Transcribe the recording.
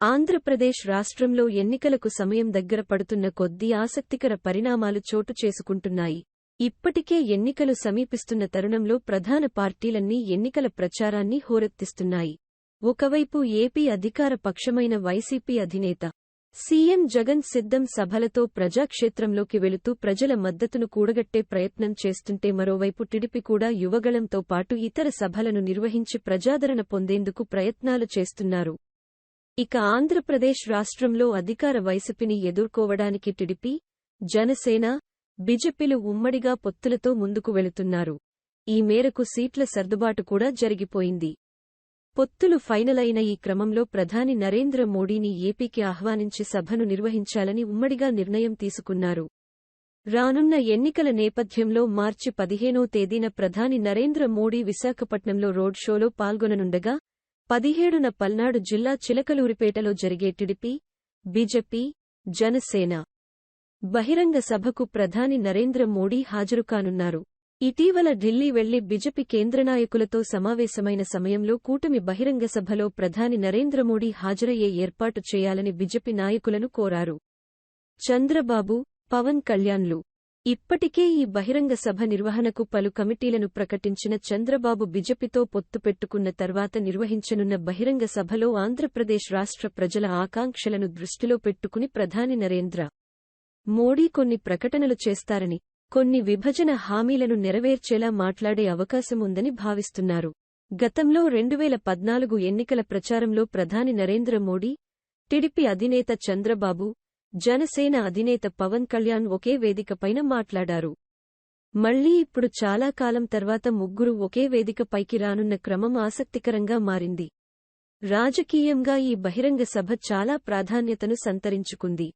ఆంధ్రప్రదేశ్ రాష్ట్రంలో ఎన్నికలకు సమయం దగ్గర పడుతున్న కొద్దీ ఆసక్తికర పరిణామాలు చోటు చేసుకుంటున్నాయి. ఇప్పటికే ఎన్నికలు సమీపిస్తున్న తరుణంలో ప్రధాన పార్టీలన్నీ ఎన్నికల ప్రచారాన్ని హోరెత్తిస్తున్నాయి. ఒకవైపు ఏపీ అధికార పక్షమైన వైసీపీ అధినేత సీఎం జగన్ సిద్ధం సభలతో ప్రజాక్షేత్రంలోకి వెళుతూ ప్రజల మద్దతును కూడగట్టే ప్రయత్నం చేస్తుంటే మరోవైపు టిడిపి కూడా యువగళంతో పాటు ఇతర సభలను నిర్వహించి ప్రజాదరణ పొందేందుకు ప్రయత్నాలు చేస్తున్నారు. ఇక ఆంధ్రప్రదేశ్ రాష్ట్రంలో అధికార వైసీపీని ఎదుర్కోవడానికి టిడిపి జనసేన బిజెపిలు ఉమ్మడిగా పొత్తులతో ముందుకు వెళుతున్నారు. ఈ మేరకు సీట్ల సర్దుబాటు కూడా జరిగిపోయింది. పొత్తులు ఫైనల్ అయిన ఈ క్రమంలో ప్రధాని నరేంద్ర మోడీని ఏపీకి ఆహ్వానించి సభను నిర్వహించాలని ఉమ్మడిగా నిర్ణయం తీసుకున్నారు. రానున్న ఎన్నికల నేపథ్యంలో మార్చి పదిహేనో తేదీన ప్రధాని నరేంద్ర మోడీ విశాఖపట్నంలో రోడ్ షోలో పాల్గొననుండగా పదిహేడున పల్నాడు జిల్లా చిలకలూరిపేటలో జరిగే టిడిపి బీజేపీ జనసేన బహిరంగ సభకు ప్రధాని నరేంద్ర మోడీ హాజరుకానున్నారు. ఇటీవల ఢిల్లీ వెళ్ళి బీజేపీ కేంద్ర నాయకులతో సమావేశమైన సమయంలో కూటమి బహిరంగ సభలో ప్రధాని నరేంద్ర మోడీ హాజరయ్యే ఏర్పాటు చేయాలని బిజెపి నాయకులను కోరారు. చంద్రబాబు పవన్ కళ్యాణ్లు ఇప్పటికే ఈ బహిరంగ సభ నిర్వహణకు పలు కమిటీలను ప్రకటించిన చంద్రబాబు బిజెపితో పొత్తు పెట్టుకున్న తర్వాత నిర్వహించనున్న బహిరంగ సభలో ఆంధ్రప్రదేశ్ రాష్ట్ర ప్రజల ఆకాంక్షలను దృష్టిలో పెట్టుకుని ప్రధాని నరేంద్ర మోడీ కొన్ని ప్రకటనలు చేస్తారని కొన్ని విభజన హామీలను నెరవేర్చేలా మాట్లాడే అవకాశముందని భావిస్తున్నారు. గతంలో రెండువేల పద్నాలుగు ఎన్నికల ప్రచారంలో ప్రధాని నరేంద్ర మోడీ టిడిపి అధినేత చంద్రబాబు జనసేన అధినేత పవన్ కళ్యాణ్ ఒకే వేదికపైన మాట్లాడారు. మళ్ళీ ఇప్పుడు చాలా కాలం తర్వాత ముగ్గురు ఒకే వేదికపైకి రానున్న క్రమం ఆసక్తికరంగా మారింది. రాజకీయంగా ఈ బహిరంగ సభ చాలా ప్రాధాన్యతను సంతరించుకుంది.